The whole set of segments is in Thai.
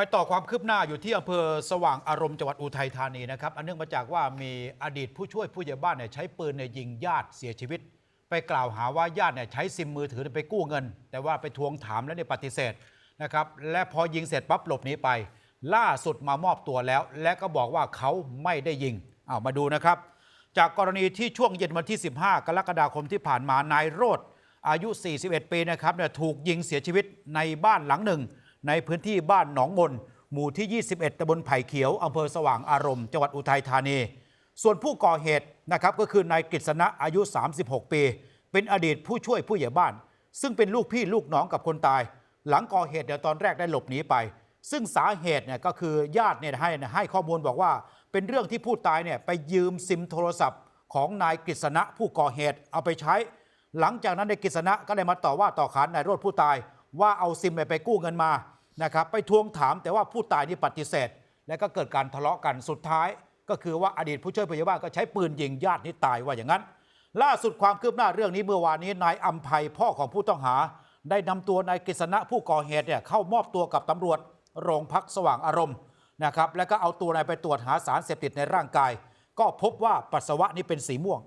ไปต่อความคืบหน้าอยู่ที่อำเภอสว่างอารมณ์จังหวัดอุทัยธานีนะครับ อันเนื่องมาจากว่ามีอดีตผู้ช่วยผู้ใหญ่บ้านเนี่ยใช้ปืนเนี่ยยิงญาติเสียชีวิต ไปกล่าวหาว่าญาติเนี่ยใช้ซิมมือถือไปกู้เงิน แต่ว่าไปทวงถามแล้วเนี่ยปฏิเสธนะครับ และพอยิงเสร็จปั๊บหลบหนีไป ล่าสุดมามอบตัวแล้ว และก็บอกว่าเขาไม่ได้ยิงเอามาดูนะครับ จากกรณีที่ช่วงเย็นวันที่ 15 กรกฎาคมที่ผ่านมานายโรธอายุ 41 ปีนะครับเนี่ยถูกยิงเสียชีวิตในบ้านหลังหนึ่ง ในพื้นที่บ้านหนองมน หมู่ที่ 21ตำบลไผ่เขียวอำเภอสว่างอารมณ์จังหวัดอุทัยธานี ส่วนผู้ก่อเหตุนะครับก็คือนายกฤษณะอายุ 36 ปี เป็นอดีตผู้ช่วยผู้ใหญ่บ้าน ซึ่งเป็นลูกพี่ลูกน้องกับคนตาย หลังก่อเหตุเดี๋ยวตอนแรกได้หลบหนีไป ซึ่งสาเหตุเนี่ยก็คือญาติเนี่ยให้ให้ข้อมูลบอกว่า เป็นเรื่องที่ผู้ตายเนี่ยไปยืมซิมโทรศัพท์ ของนายกฤษณะผู้ก่อเหตุเอาไปใช้ หลังจากนั้นนายกฤษณะก็ได้มาต่อว่าต่อขานนายโรธผู้ตาย ว่าเอาซิมไปกู้เงินมานะครับไปทวงถามแต่ว่าผู้ตายนี่ปฏิเสธ และก็เกิดการทะเลาะกันสุดท้าย ก็คือว่าอดีตผู้ช่วยผู้ใหญ่บ้านก็ใช้ปืนยิงญาตินี่ตายว่าอย่างนั้น ล่าสุดความคืบหน้าเรื่องนี้เมื่อวานนี้นายอัมภัยพ่อของผู้ต้องหา ได้นำตัวนายกฤษณะผู้ก่อเหตุเนี่ยเข้ามอบตัวกับตำรวจ โรงพักสว่างอารมณ์นะครับแล้วก็เอาตัวนายไปตรวจหาสารเสพติดในร่างกาย ก็พบว่าปัสสาวะนี่เป็นสีม่วง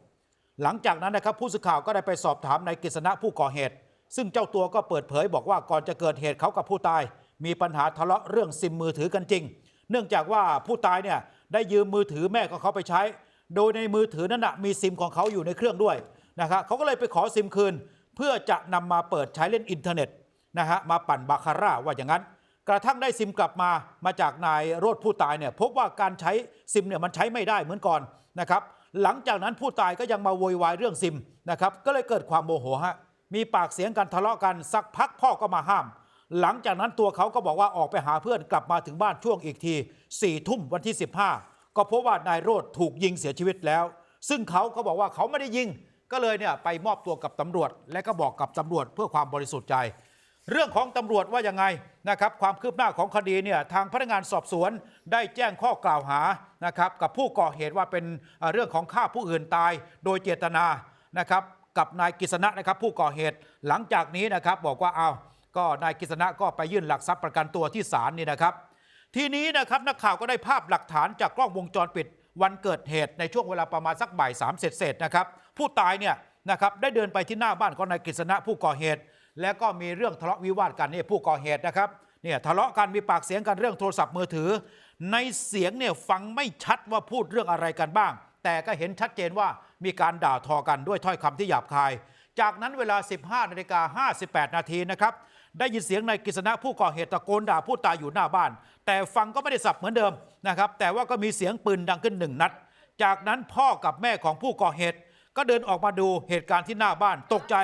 หลังจากนั้นนะครับผู้สื่อข่าวก็ได้ไปสอบถามนายกฤษณะผู้ก่อเหตุ ซึ่งเจ้าตัวก็เปิดเผยบอกว่าก่อนจะเกิดเหตุเขากับผู้ตาย มีปัญหาทะเลาะเรื่องซิมมือถือกันจริง เนื่องจากว่าผู้ตายเนี่ยได้ยืมมือถือแม่ของเขาไปใช้ โดยในมือถือนั้นนะมีซิมของเขาอยู่ในเครื่องด้วยนะครับเขาก็เลยไปขอซิมคืน เพื่อจะนำมาเปิดใช้เล่นอินเทอร์เน็ตนะฮะมาปั่นบาคาร่าว่าอย่างนั้น กระทั่งได้ซิมกลับมามาจากนายโรธผู้ตายเนี่ยพบว่าการใช้ซิมเนี่ยมันใช้ไม่ได้เหมือนก่อนนะครับหลังจากนั้นผู้ตายก็ยังมาโวยวายเรื่องซิมนะครับก็เลยเกิดความโมโหฮะ มีปากเสียงกันทะเลาะกันสักพักพ่อก็มาห้าม หลังจากนั้นตัวเขาก็บอกว่าออกไปหาเพื่อนกลับมาถึงบ้านช่วงอีกที4ี่ทุ่มวันที่ 15 ก็พบว่านายโรธถูกยิงเสียชีวิตแล้ว ซึ่งเขาก็บอกว่าเขาไม่ได้ยิง ก็เลยเนี่ยไปมอบตัวกับตำรวจ และก็บอกกับตำรวจเพื่อความบริสุทธิ์ใจ เรื่องของตำรวจว่ายังไงนะครับความคืบหน้าของคดีเนี่ยทางพนักงานสอบสวนได้แจ้งข้อกล่าวหานะครับกับผู้ก่อเหตุว่าเป็นเรื่องของฆ่าผู้อื่นตาย โดยเจตนานะครับ กับนายกฤษณะนะครับผู้ก่อเหตุหลังจากนี้นะครับบอกว่าเอาก็นายกฤษณะก็ไปยื่นหลักทรัพย์ประกันตัวที่ศาลนี่นะครับ ทีนี้นะครับนักข่าวก็ได้ภาพหลักฐานจากกล้องวงจรปิด วันเกิดเหตุในช่วงเวลาประมาณสักบ่ายสามเศษนะครับผู้ตายเนี่ยนะครับได้เดินไปที่หน้าบ้านของนายกฤษณะผู้ก่อเหตุ แล้วก็มีเรื่องทะเลาะวิวาทกันนี่ผู้ก่อเหตุนะครับเนี่ยทะเลาะกันมีปากเสียงกันเรื่องโทรศัพท์มือถือ ในเสียงเนี่ยฟังไม่ชัดว่าพูดเรื่องอะไรกันบ้าง แต่ก็เห็นชัดเจนว่ามีการด่าทอกันด้วยถ้อยคำที่หยาบคาย จากนั้นเวลา 15นาฬิกา58 นาทีนะครับได้ยินเสียงนายกฤษณะผู้ก่อเหตุตะโกนด่าผู้ตายอยู่หน้าบ้าน แต่ฟังก็ไม่ได้สับเหมือนเดิมนะครับแต่ว่าก็มีเสียงปืนดังขึ้นหนึ่งนัด จากนั้นพ่อกับแม่ของผู้ก่อเหตุ ก็เดินออกมาดูเหตุการณ์ที่หน้าบ้านตกใจ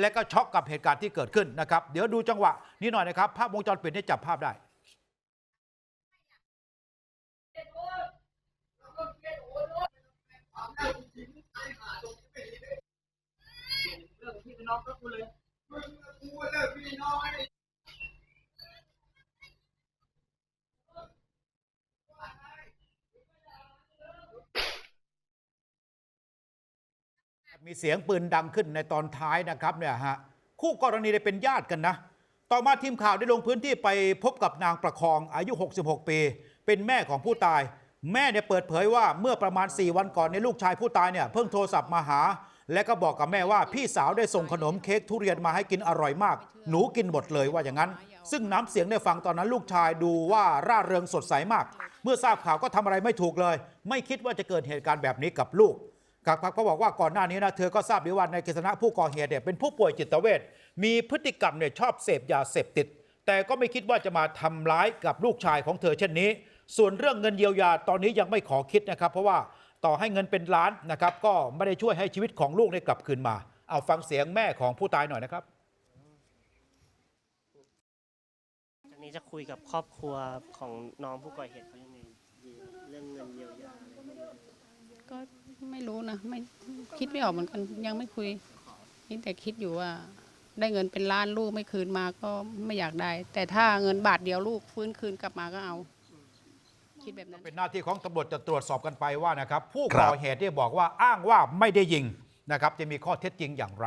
และก็ช็อกกับเหตุการณ์ที่เกิดขึ้นนะครับเดี๋ยวดูจังหวะนี้หน่อยนะครับภาพวงจรปิดนี่จับภาพได้ รื่องพี่น้องก็กูเลยมึงกูเลิกพี่น้องไอ้มีเสียงปืนดังขึ้นในตอนท้ายนะครับเนี่ยฮะคู่กรณีได้เป็นญาติกันนะ ต่อมาทีมข่าวได้ลงพื้นที่ไปพบกับนางประคองอายุ 66 ปี เป็นแม่ของผู้ตาย แม่เนี่ยเปิดเผยว่าเมื่อประมาณ 4 วันก่อนในลูกชายผู้ตายเนี่ยเพิ่งโทรศัพท์มาหา และก็บอกกับแม่ว่าพี่สาวได้ส่งขนมเค้กทุเรียนมาให้กินอร่อยมาก หนูกินหมดเลยว่าอย่างนั้น ซึ่งน้ำเสียงในฟังตอนนั้นลูกชายดูว่าร่าเริงสดใสมาก เมื่อทราบข่าวก็ทำอะไรไม่ถูกเลย ไม่คิดว่าจะเกิดเหตุการณ์แบบนี้กับลูกครับครับเขาบอกว่าก่อนหน้านี้นะเธอก็ทราบดีว่านายกฤษณะผู้ก่อเหตุเนี่ยเป็นผู้ป่วยจิตเวชมีพฤติกรรมเนี่ยชอบเสพยาเสพติด แต่ก็ไม่คิดว่าจะมาทำร้ายกับลูกชายของเธอเช่นนี้ ส่วนเรื่องเงินเยียวยาตอนนี้ยังไม่ขอคิดนะครับ เพราะว่า ต่อให้เงินเป็นล้านนะครับก็ไม่ได้ช่วยให้ชีวิตของลูกได้กลับคืนมา เอาฟังเสียงแม่ของผู้ตายหน่อยนะครับจากนี้จะคุยกับครอบครัวของน้องผู้ก่อเหตุเขายังไงดีเรื่องเงินเยียวยาอะไรพวกนี้ก็ไม่รู้นะไม่คิดไม่ออกเหมือนกันยังไม่คุยนี่แต่คิดอยู่ว่า ได้เงินเป็นล้านลูกไม่คืนมาก็ไม่อยากได้ แต่ถ้าเงินบาทเดียวลูกฟื้นคืนกลับมาก็เอา คิดแบบนั้น เป็นหน้าที่ของตำรวจจะตรวจสอบกันไปว่านะครับ ผู้ครับก่อเหตุที่บอกว่าอ้างว่าไม่ได้ยิงนะครับ จะมีข้อเท็จจริงอย่างไร